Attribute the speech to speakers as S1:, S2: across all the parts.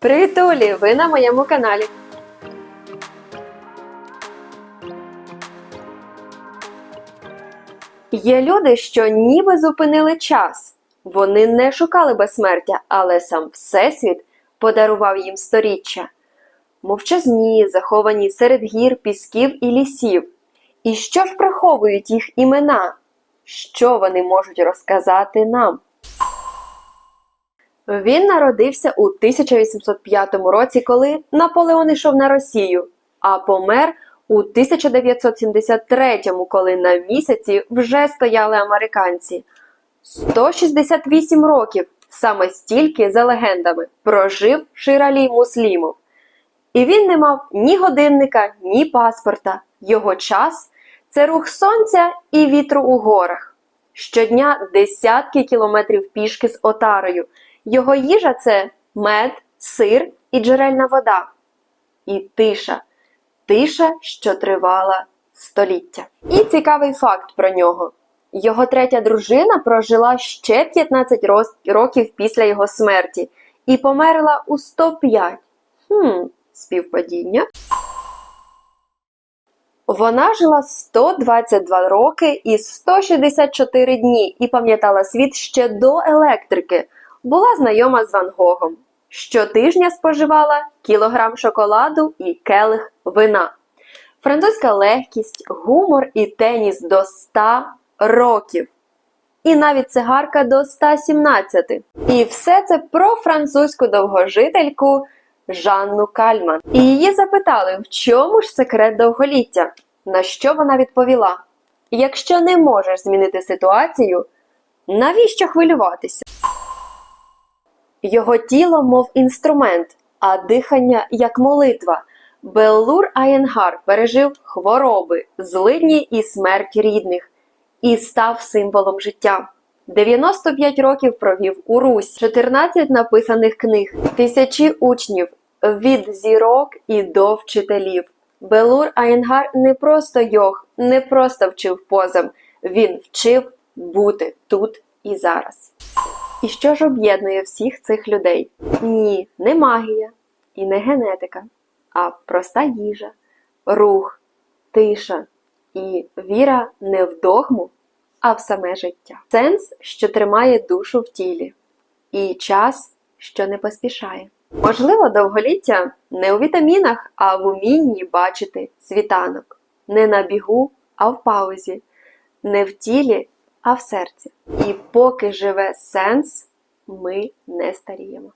S1: Привіт, Олі! Ви на моєму каналі. Є люди, що ніби зупинили час. Вони не шукали безсмертя, але сам Всесвіт подарував їм сторіччя. Мовчазні, заховані серед гір, пісків і лісів. І що ж приховують їх імена? Що вони можуть розказати нам? Він народився у 1805 році, коли Наполеон йшов на Росію, а помер у 1973, коли на місяці вже стояли американці. 168 років, саме стільки за легендами, прожив Ширалій Муслімов. І він не мав ні годинника, ні паспорта. Його час це рух сонця і вітру у горах. Щодня десятки кілометрів пішки з отарою. Його їжа це мед, сир і джерельна вода. І тиша. Тиша, що тривала століття. І цікавий факт про нього. Його третя дружина прожила ще 15 роз- років після його смерті і померла у 105. Хм, співпадіння. Вона жила 122 роки і 164 дні і пам'ятала світ ще до електрики. Була знайома з Ван Гогом. Щотижня споживала кілограм шоколаду і келих вина. Французька легкість, гумор і теніс до 100 років. І навіть цигарка до 117. І все це про французьку довгожительку Жанну Кальман. І її запитали, в чому ж секрет довголіття? На що вона відповіла: Якщо не можеш змінити ситуацію, навіщо хвилюватися? Його тіло, мов інструмент, а дихання як молитва. Беллур Аєнгар пережив хвороби, злидні і смерть рідних і став символом життя. 95 років провів у Русь, 14 написаних книг, тисячі учнів від зірок і до вчителів. Белур Аєнгар не просто йог, не просто вчив позам, він вчив бути тут і зараз. І що ж об'єднує всіх цих людей? Ні, не магія і не генетика, а проста їжа, рух, тиша і віра не в догму, а в саме життя. Сенс, що тримає душу в тілі, і час, що не поспішає. Можливо, довголіття не у вітамінах, а в умінні бачити світанок, не на бігу, а в паузі, не в тілі, а в серці. І поки живе сенс, ми не старіємо.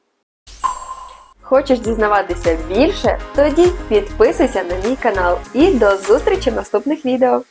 S1: Хочеш дізнаватися більше? Тоді підписуйся на мій канал і до зустрічі в наступних відео.